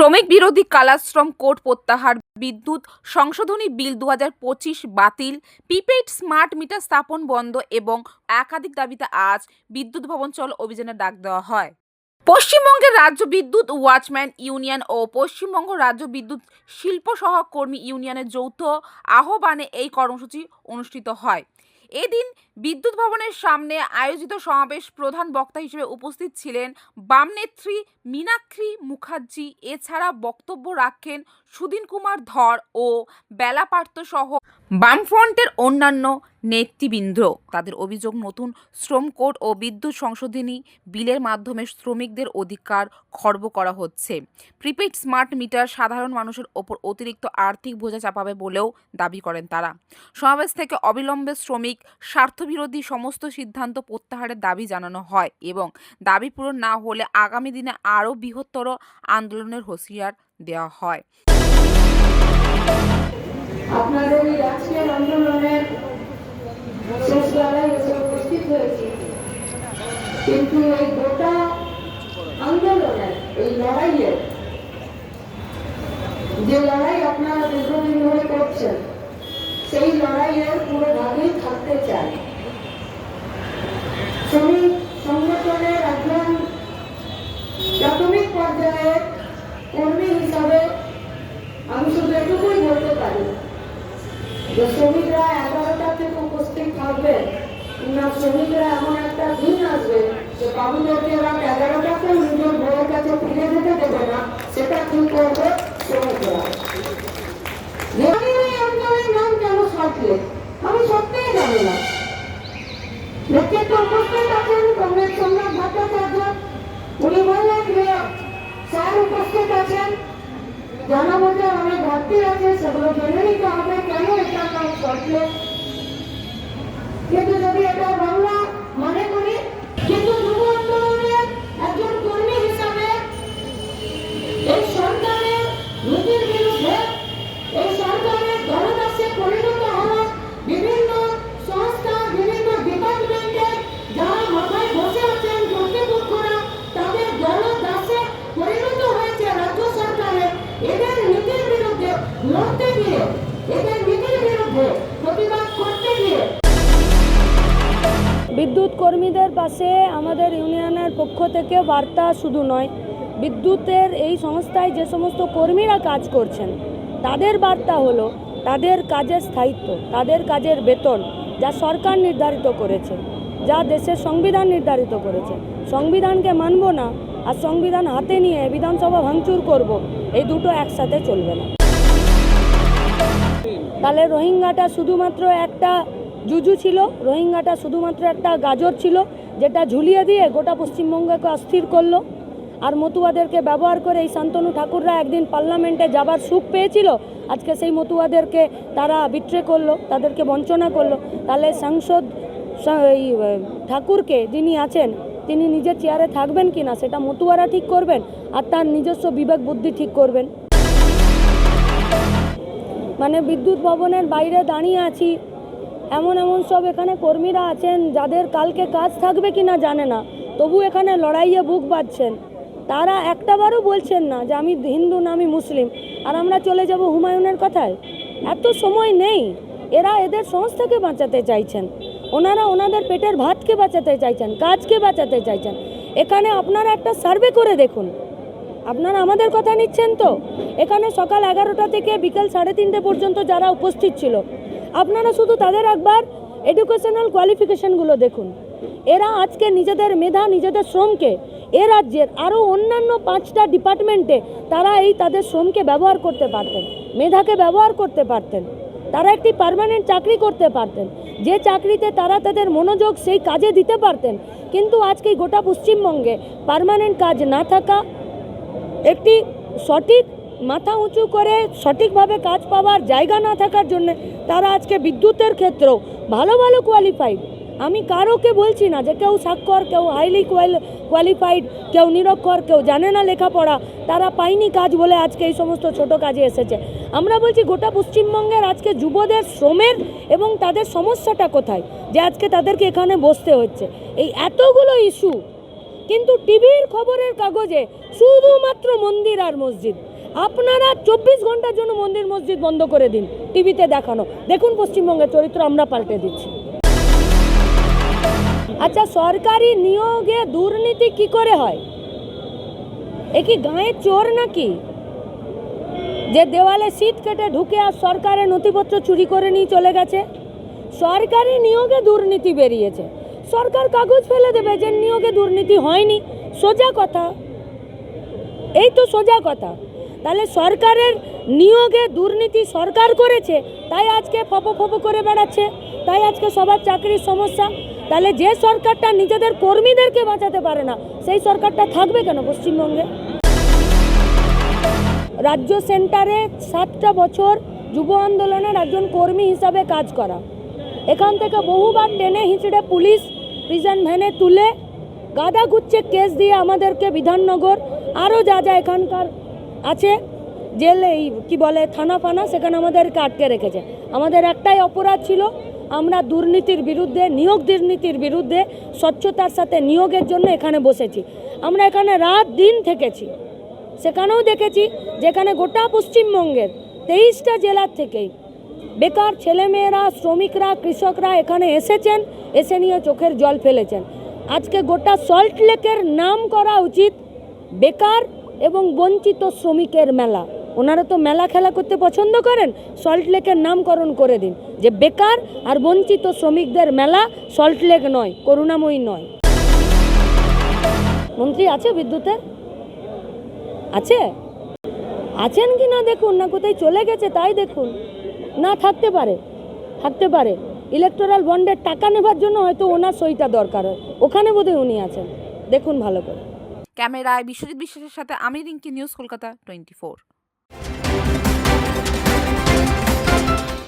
শ্রমিক বিরোধী কালাশ্রম কোর্ট প্রত্যাহার বিদ্যুৎ সংশোধনী বিল দু বাতিল, প্রিপেইড স্মার্ট মিটার স্থাপন বন্ধ এবং একাধিক দাবিতে আজ বিদ্যুৎ ভবন চল অভিযানের ডাক দেওয়া হয়। পশ্চিমবঙ্গের রাজ্য বিদ্যুৎ ওয়াচম্যান ইউনিয়ন ও পশ্চিমবঙ্গ রাজ্য বিদ্যুৎ শিল্প সহকর্মী ইউনিয়নের যৌথ আহ্বানে এই কর্মসূচি অনুষ্ঠিত হয়। এদিন বিদ্যুৎ ভবনের সামনে আয়োজিত সমাবেশ প্রধান বক্তা হিসেবে উপস্থিত ছিলেন বামনেত্রী মীনাক্ষী মুখার্জি। এছাড়া বক্তব্য রাখেন সুদিন কুমার ধর ও বেলাপার্থ সহ বামফ্রন্টের অন্যান্য নেতৃবৃন্দ। তাদের অভিযোগ, নতুন শ্রম কোড ও বিদ্যুৎ সংশোধনী বিলের মাধ্যমে শ্রমিকদের অধিকার খর্ব করা হচ্ছে। প্রিপেইড স্মার্ট মিটার সাধারণ মানুষের ওপর অতিরিক্ত আর্থিক বোঝা চাপাবে বলেও দাবি করেন তারা। সমাবেশ থেকে অবিলম্বে শ্রমিক স্বার্থবিরোধী সমস্ত সিদ্ধান্ত প্রত্যাহারের দাবি জানানো হয় এবং দাবি পূরণ না হলে আগামী দিনে আরও বৃহত্তর আন্দোলনের হুঁশিয়ার দেওয়া হয়। কিন্তু এই গোটা আন্দোলনের, এই লড়াইয়ের, যে লড়াই আপনারা দীর্ঘদিন ধরে করছেন, সেই লড়াইয়ের পুরো ভাগেই থাকতে চাই। শ্রমিক সংগঠনের একজন প্রাথমিক পর্যায়ে কর্মী হিসাবে আমি শুধু এটুকুই বলতে পারি যে শ্রমিকরা এগারোটা থেকে উপস্থিত থাকবে, না শ্রমিকরা এমন একটা দিন আসবে যে বাবুদেরকে রাত এগারোটাকে নিজের বইয়ের কাছে ফিরে যেতে দেবে না সেটা ঠিক করবে শ্রমিকরা জানি না এই অঞ্চলের নাম কেন সাজলে আমি সত্যিই জানি না নেতৃত্ব উপস্থিত আছেন কংগ্রেস সম্রাট ভট্টাচার্য উনি বললেন যে স্যার উপস্থিত আছেন জানাব যে অনেক ঘাটতি আছে সেগুলো জেনে নিতে হবে কেন এটা নাম শর্টলে কিন্তু যদি এটা বাংলা বিদ্যুৎ কর্মীদের পাশে আমাদের ইউনিয়নের পক্ষ থেকে বার্তা শুধু নয়, বিদ্যুতের এই সংস্থায় যে সমস্ত কর্মীরা কাজ করছেন, তাদের বার্তা হলো তাদের কাজের স্থায়িত্ব, তাদের কাজের বেতন যা সরকার নির্ধারিত করেছে, যা দেশের সংবিধান নির্ধারিত করেছে। সংবিধানকে মানব না আর সংবিধান হাতে নিয়ে বিধানসভা ভাঙচুর করব, এই দুটো একসাথে চলবে না। তাহলে রোহিঙ্গাটা শুধুমাত্র একটা জুজু ছিল, রোহিঙ্গাটা শুধুমাত্র একটা গাজর ছিল, যেটা ঝুলিয়ে দিয়ে গোটা পশ্চিমবঙ্গকে অস্থির করল। আর মতুয়াদেরকে ব্যবহার করে এই শান্তনু ঠাকুররা একদিন পার্লামেন্টে যাবার সুখ পেয়েছিল। আজকে সেই মতুয়াদেরকে তারা বিট্রে করল, তাদেরকে বঞ্চনা করল। তাহলে সাংসদ এই ঠাকুরকে যিনি আছেন, তিনি নিজের চেয়ারে থাকবেন কি না, সেটা মতুয়ারা ঠিক করবেন, আর তার নিজস্ব বিবেক বুদ্ধি ঠিক করবেন। মানে বিদ্যুৎ ভবনের বাইরে দাঁড়িয়ে আছি এমন এমন সব এখানে কর্মীরা আছেন যাদের কালকে কাজ থাকবে কি না জানে না। তবু এখানে লড়াইয়ে বুক বাঁধছেন। তারা একটাবারও বলছেন না যে আমি হিন্দু না আমি মুসলিম। আর আমরা চলে যাব হুমায়ুনের কথায়? এত সময় নেই। এরা এদের সংস্থাকে বাঁচাতে চাইছেন। ওনারা ওনাদের পেটের ভাতকে বাঁচাতে চাইছেন, কাজকে বাঁচাতে চাইছেন। এখানে আপনারা একটা সার্ভে করে দেখুন। আপনারা আমাদের কথা নিচ্ছেন তো? এখানে সকাল এগারোটা থেকে বিকেল সাড়ে তিনটে পর্যন্ত যারা উপস্থিত ছিল আপনারা শুধু তাদের একবার এডুকেশনাল কোয়ালিফিকেশনগুলো দেখুন। এরা আজকে নিজেদের মেধা, নিজেদের শ্রমকে, এ রাজ্যের আরও অন্যান্য পাঁচটা ডিপার্টমেন্টে তারা এই তাদের শ্রমকে ব্যবহার করতে পারতেন, মেধাকে ব্যবহার করতে পারতেন। তারা একটি পার্মানেন্ট চাকরি করতে পারতেন, যে চাকরিতে তারা তাদের মনোযোগ সেই কাজে দিতে পারতেন। কিন্তু আজকে গোটা পশ্চিমবঙ্গে পার্মানেন্ট কাজ না থাকা একটি সঠিক মাথা উঁচু করে সঠিকভাবে কাজ পাওয়ার জায়গা না থাকার জন্য তারা আজকে বিদ্যুতের ক্ষেত্রেও ভালো ভালো কোয়ালিফাইড আমি কারোকে বলছি না যে কেউ স্বাক্ষর, কেউ হাইলি কোয়ালিফাইড কেউ নিরক্ষর, কেউ জানে না লেখাপড়া, তারা পায়নি কাজ বলে আজকে এই সমস্ত ছোট কাজে এসেছে। আমরা বলছি গোটা পশ্চিমবঙ্গের আজকে যুবদের শ্রমের এবং তাদের সমস্যাটা কোথায়? যে আজকে তাদেরকে এখানে বসতে হচ্ছে। এই এতগুলো ইস্যু কিন্তু টিভির খবরের কাগজে শুধুমাত্র মন্দির আর মসজিদ। আপনারা চব্বিশ ঘণ্টার জন্য মন্দির মসজিদ বন্ধ করে দিন, টিভিতে দেখানো। দেখুন পশ্চিমবঙ্গের চরিত্র, আমরা পাল্টে দিচ্ছি। আচ্ছা সরকারি নিয়োগে দুর্নীতি কি করে হয়? এ কি গাঁয়ের চোর নাকি? যে দেওয়ালে শীত কেটে ঢুকে আর সরকারের নথিপত্র চুরি করে নিয়ে চলে গেছে। সরকারি নিয়োগে দুর্নীতি বেরিয়েছে। সরকার কাগজ ফেলে দেবে যে নিয়োগে দুর্নীতি হয়নি। সোজা কথা। এই তো সোজা কথা। তাহলে সরকারের নিয়োগে দুর্নীতি সরকার করেছে, তাই আজকে ফপো ফপো করে বেড়াচ্ছে, তাই আজকে সবার চাকরির সমস্যা। তাহলে যে সরকারটা নিজেদের কর্মীদেরকে বাঁচাতে পারে না, সেই সরকারটা থাকবে কেন পশ্চিমবঙ্গে? রাজ্য সেন্টারে সাতটা বছর যুব আন্দোলনের একজন কর্মী হিসাবে কাজ করা। এখান থেকে বহুবার টেনে হিঁচড়ে পুলিশ প্রিজন ভ্যানে তুলে গাদা গুচ্ছে কেস দিয়ে আমাদেরকে বিধাননগর। আরও যা যা এখানকার আছে জেল এই কী বলে থানা ফানা, সেখানে আমাদেরকে আটকে রেখেছে। আমাদের একটাই অপরাধ ছিল, আমরা দুর্নীতির বিরুদ্ধে, নিয়োগ দুর্নীতির বিরুদ্ধে স্বচ্ছতার সাথে নিয়োগের জন্য এখানে বসেছি। আমরা এখানে রাত দিন থেকেছি। সেখানেও দেখেছি, যেখানে গোটা পশ্চিমবঙ্গের তেইশটা জেলার থেকেই বেকার ছেলেমেয়েরা, শ্রমিকরা, কৃষকরা এখানে এসেছেন, এসে নিয়ে চোখের জল ফেলেছেন। আজকে গোটা সল্ট লেকের নাম করা উচিত, বেকার এবং বঞ্চিত শ্রমিকের মেলা। ওনারা তো মেলা খেলা করতে পছন্দ করেন, সল্ট লেকের নামকরণ করে দিন। যে বেকার আর বঞ্চিত শ্রমিকদের মেলা সল্ট লেক নয়, করুণাময়ী নয়। মন্ত্রী, আছে বিদ্যুতের? আছে? আছেন কি না দেখুন, না কোথায় চলে গেছে তাই দেখুন। না, থাকতে পারে থাকতে পারে। ইলেকটোরাল বন্ডের টাকা নেবার জন্য হয়তো ওনার সইটা দরকার হয়। ওখানে বোধহয় উনি আছেন। দেখুন ভালো করে। ক্যামেরায় বিশ্বজিৎ বিশ্বাসের সাথে আমি Rinki news Kolkata twenty four.